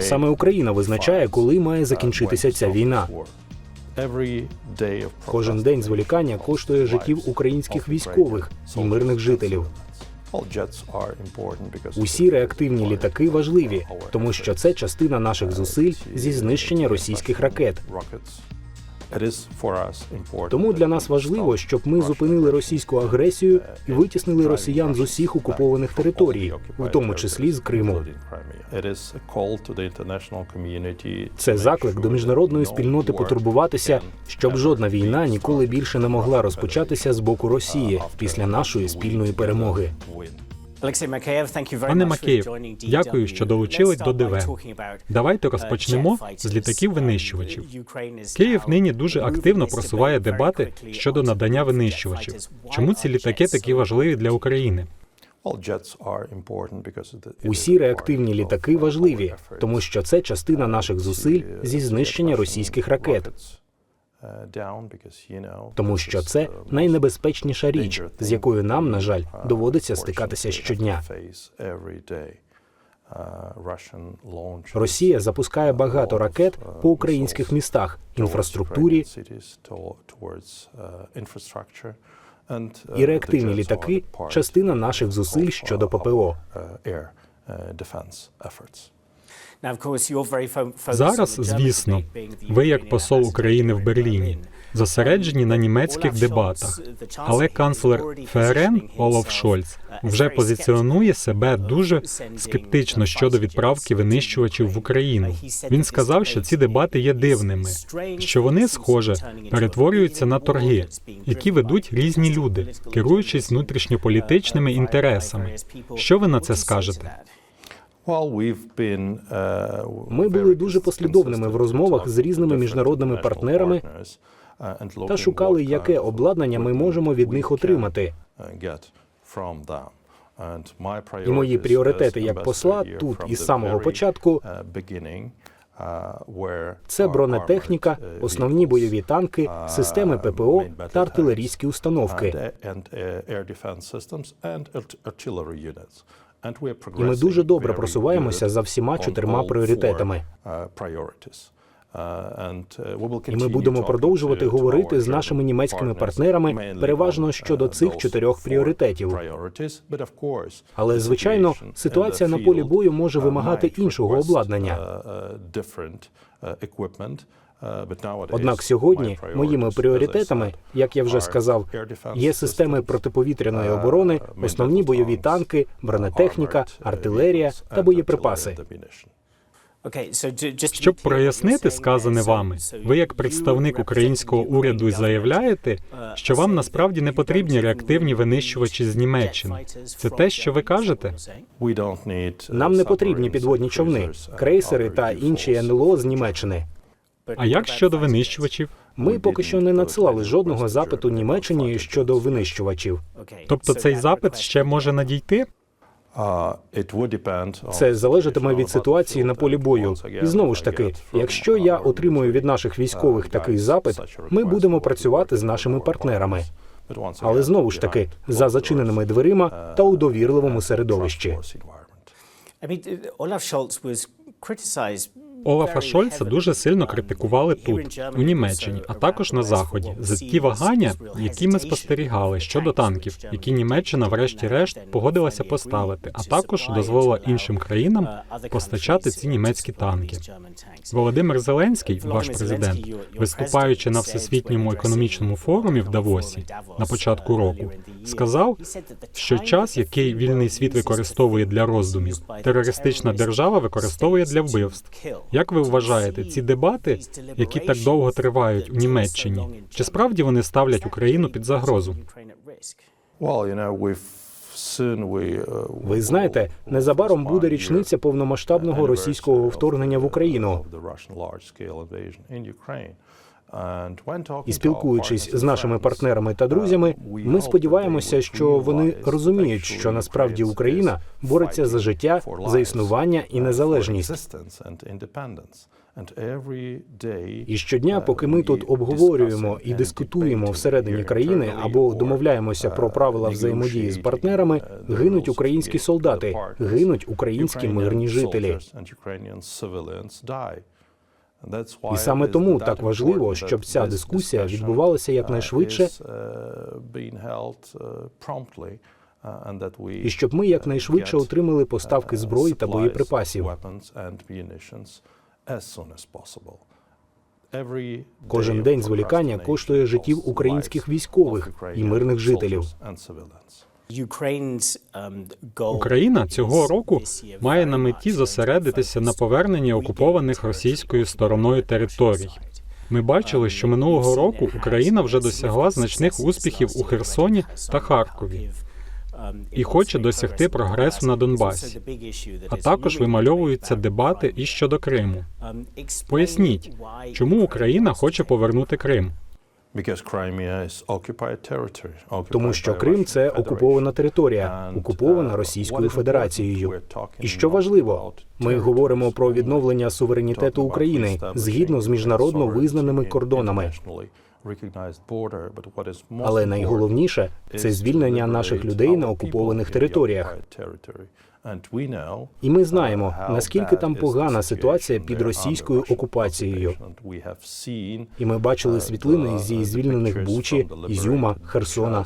Саме Україна визначає, коли має закінчитися ця війна. Кожен день зволікання коштує життів українських військових і мирних жителів. Усі реактивні літаки важливі, тому що це частина наших зусиль зі знищення російських ракет. Тому для нас важливо, щоб ми зупинили російську агресію і витіснили росіян з усіх окупованих територій, в тому числі з Криму. Це заклик до міжнародної спільноти потурбуватися, щоб жодна війна ніколи більше не могла розпочатися з боку Росії після нашої спільної перемоги. Пане Макеєв, дякую, що долучились до ДВ. Давайте розпочнемо з літаків-винищувачів. Київ нині дуже активно просуває дебати щодо надання винищувачів. Чому ці літаки такі важливі для України? Усі реактивні літаки важливі, тому що це частина наших зусиль зі знищення російських ракет. Тому що це найнебезпечніша річ, з якою нам, на жаль, доводиться стикатися щодня. Росія запускає багато ракет по українських містах, інфраструктурі і реактивні літаки частина наших зусиль щодо ППО. Зараз, звісно, ви як посол України в Берліні зосереджені на німецьких дебатах, але канцлер ФРН Олаф Шольц вже позиціонує себе дуже скептично щодо відправки винищувачів в Україну. Він сказав, що ці дебати є дивними, що вони, схоже, перетворюються на торги, які ведуть різні люди, керуючись внутрішньополітичними інтересами. Що ви на це скажете? Ми були дуже послідовними в розмовах з різними міжнародними партнерами та шукали, яке обладнання ми можемо від них отримати. І мої пріоритети як посла тут із самого початку це бронетехніка, основні бойові танки, системи ППО та артилерійські установки. І ми дуже добре просуваємося за всіма чотирма пріоритетами. І ми будемо продовжувати говорити з нашими німецькими партнерами переважно щодо цих чотирьох пріоритетів. Але звичайно, ситуація на полі бою може вимагати іншого обладнання. Однак сьогодні моїми пріоритетами, як я вже сказав, є системи протиповітряної оборони, основні бойові танки, бронетехніка, артилерія та боєприпаси. Щоб прояснити сказане вами, ви як представник українського уряду заявляєте, що вам насправді не потрібні реактивні винищувачі з Німеччини. Це те, що ви кажете? Нам не потрібні підводні човни, крейсери та інші НЛО з Німеччини. А як щодо винищувачів? Ми поки що не надсилали жодного запиту Німеччині щодо винищувачів. Тобто цей запит ще може надійти? Це залежатиме від ситуації на полі бою. І знову ж таки, якщо я отримую від наших військових такий запит, ми будемо працювати з нашими партнерами. Але знову ж таки, за зачиненими дверима та у довірливому середовищі. Олафа Шольца дуже сильно критикували тут, у Німеччині, а також на заході, за ті вагання, які ми спостерігали щодо танків, які Німеччина, врешті-решт, погодилася поставити, а також дозволила іншим країнам постачати ці німецькі танки. Володимир Зеленський, ваш президент, виступаючи на всесвітньому економічному форумі в Давосі на початку року, сказав, що час, який вільний світ використовує для роздумів, терористична держава використовує для вбивств. Як ви вважаєте, ці дебати, які так довго тривають у Німеччині, чи справді вони ставлять Україну під загрозу? Ви знаєте, незабаром буде річниця повномасштабного російського вторгнення в Україну. І спілкуючись з нашими партнерами та друзями, ми сподіваємося, що вони розуміють, що насправді Україна бореться за життя, за існування і незалежність. І щодня, поки ми тут обговорюємо і дискутуємо всередині країни або домовляємося про правила взаємодії з партнерами, гинуть українські солдати, гинуть українські мирні жителі. І саме тому так важливо, щоб ця дискусія відбувалася якнайшвидше, і щоб ми якнайшвидше отримали поставки зброї та боєприпасів. Кожен день зволікання коштує життів українських військових і мирних жителів. Україна цього року має на меті зосередитися на поверненні окупованих російською стороною територій. Ми бачили, що минулого року Україна вже досягла значних успіхів у Херсоні та Харкові і хоче досягти прогресу на Донбасі. А також вимальовуються дебати і щодо Криму. Поясніть, чому Україна хоче повернути Крим? Тому що Крим це окупована територія, окупована Російською Федерацією. І що важливо, ми говоримо про відновлення суверенітету України згідно з міжнародно визнаними кордонами. Але найголовніше це звільнення наших людей на окупованих територіях. І ми знаємо, наскільки там погана ситуація під російською окупацією. І ми бачили світлини зі звільнених Бучі, Ізюма, Херсона.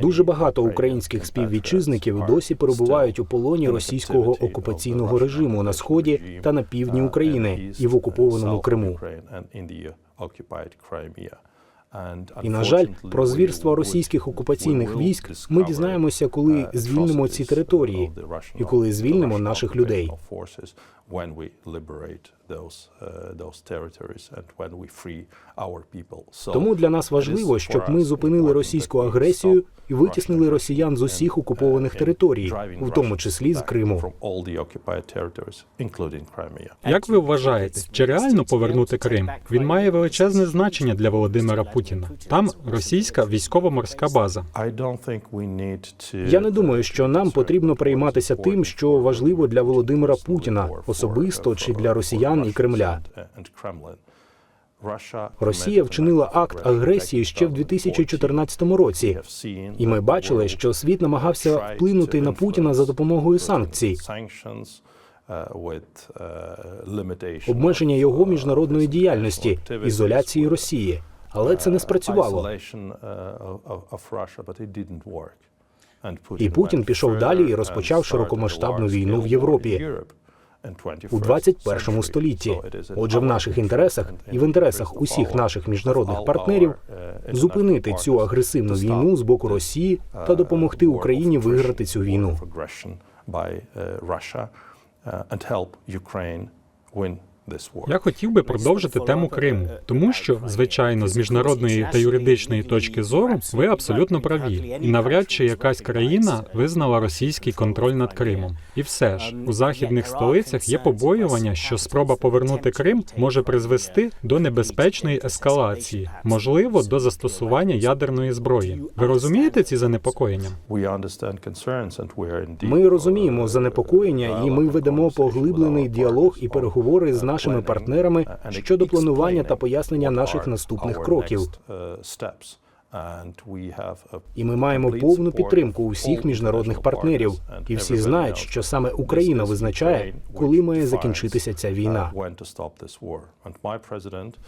Дуже багато українських співвітчизників досі перебувають у полоні російського окупаційного режиму на сході та на півдні України і в окупованому Криму. І на жаль, про звірства російських окупаційних військ ми дізнаємося, коли звільнимо ці території і коли звільнимо наших людей. Тому для нас важливо, щоб ми зупинили російську агресію і витіснили росіян з усіх окупованих територій, в тому числі з Криму. Як ви вважаєте, чи реально повернути Крим? Він має величезне значення для Володимира Путіна. Там російська військово-морська база. Я не думаю, що нам потрібно прийматися тим, що важливо для Володимира Путіна особисто чи для росіян і Кремля. Росія вчинила акт агресії ще в 2014 році. І ми бачили, що світ намагався вплинути на Путіна за допомогою санкцій, обмеження його міжнародної діяльності, ізоляції Росії. Але це не спрацювало. І Путін пішов далі і розпочав широкомасштабну війну в Європі у 21 столітті. Отже, в наших інтересах і в інтересах усіх наших міжнародних партнерів зупинити цю агресивну війну з боку Росії та допомогти Україні виграти цю війну. Я хотів би продовжити тему Криму, тому що, звичайно, з міжнародної та юридичної точки зору ви абсолютно праві, і навряд чи якась країна визнала російський контроль над Кримом. І все ж у західних столицях є побоювання, що спроба повернути Крим може призвести до небезпечної ескалації, можливо, до застосування ядерної зброї. Ви розумієте ці занепокоєння? Ми розуміємо занепокоєння, і ми ведемо поглиблений діалог і переговори з нашими партнерами щодо планування та пояснення наших наступних кроків. І ми маємо повну підтримку усіх міжнародних партнерів, і всі знають, що саме Україна визначає, коли має закінчитися ця війна.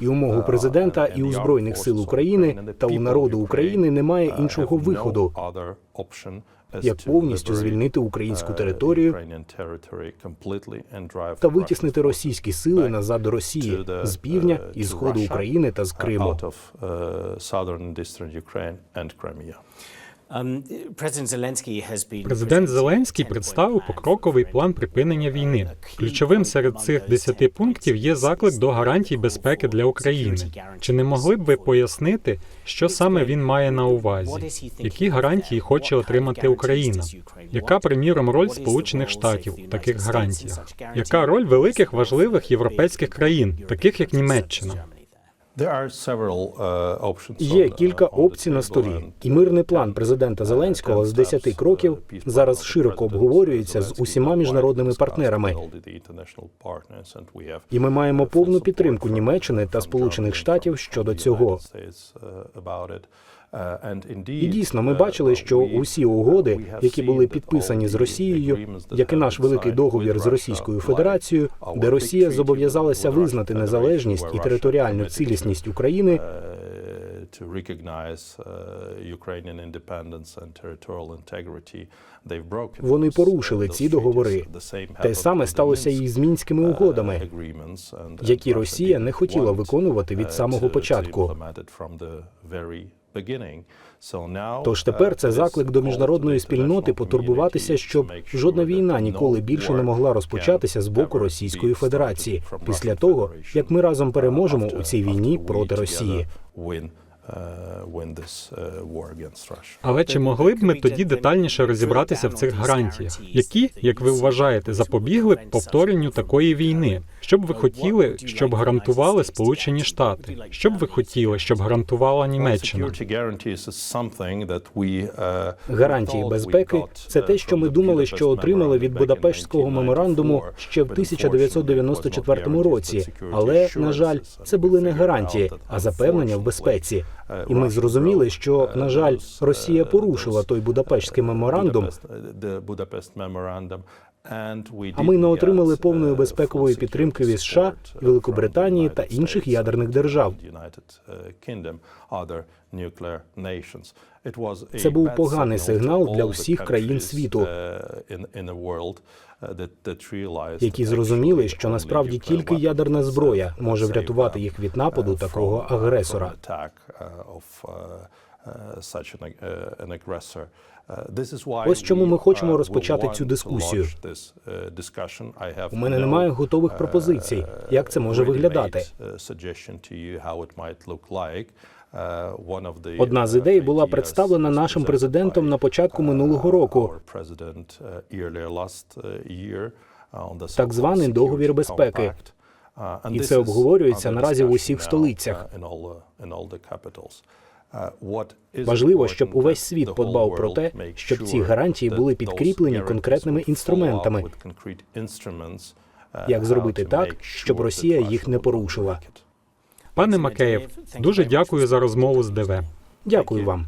І у мого президента, і у збройних сил України та у народу України немає іншого виходу, як повністю звільнити українську територію та витіснити російські сили назад до Росії з півдня і сходу України та з Криму. Президент Зеленський представив покроковий план припинення війни. Ключовим серед цих десяти пунктів є заклик до гарантій безпеки для України. Чи не могли б ви пояснити, що саме він має на увазі? Які гарантії хоче отримати Україна? Яка, приміром, роль Сполучених Штатів у таких гарантіях? Яка роль великих важливих європейських країн, таких як Німеччина? Є кілька опцій на столі, і мирний план президента Зеленського з 10 кроків зараз широко обговорюється з усіма міжнародними партнерами. І ми маємо повну підтримку Німеччини та Сполучених Штатів щодо цього. І дійсно, ми бачили, що усі угоди, які були підписані з Росією, як і наш великий договір з Російською Федерацією, де Росія зобов'язалася визнати незалежність і територіальну цілісність України, to recognize uh, Ukrainian independence and territorial integrity. They've broken Вони uh, порушили ці договори. Те саме сталося і з мінськими uh, угодами, які Росія не хотіла виконувати від uh, самого початку. Тож тепер це заклик до міжнародної спільноти потурбуватися, щоб жодна війна ніколи більше не могла розпочатися з боку Російської Федерації після того, як ми разом переможемо у цій війні проти Росії. Uh, uh, against Russia. Але чи могли б ми тоді детальніше розібратися в цих гарантіях, які, як ви вважаєте, запобігли б повторенню такої війни? Що б ви хотіли, щоб гарантували Сполучені Штати? Що б ви хотіли, щоб гарантувала Німеччина? Гарантії безпеки це те, що ми думали, що отримали від Будапештського меморандуму ще в 1994 році. Але на жаль, це були не гарантії, а запевнення в безпеці. І ми зрозуміли, що на жаль, Росія порушила той Будапештський меморандум. А ми не отримали повної безпекової підтримки від США, Великобританії та інших ядерних держав. Це був поганий сигнал для всіх країн світу, які зрозуміли, що насправді тільки ядерна зброя може врятувати їх від нападу такого агресора. Ось чому ми хочемо розпочати цю дискусію. У мене немає готових пропозицій, як це може виглядати. Одна з ідей була представлена нашим президентом на початку минулого року. Так званий договір безпеки. І це обговорюється наразі в усіх столицях. Важливо, щоб увесь світ подбав про те, щоб ці гарантії були підкріплені конкретними інструментами. Як зробити так, щоб Росія їх не порушила? Пане Макеєв, дуже дякую за розмову з ДВ. Дякую вам.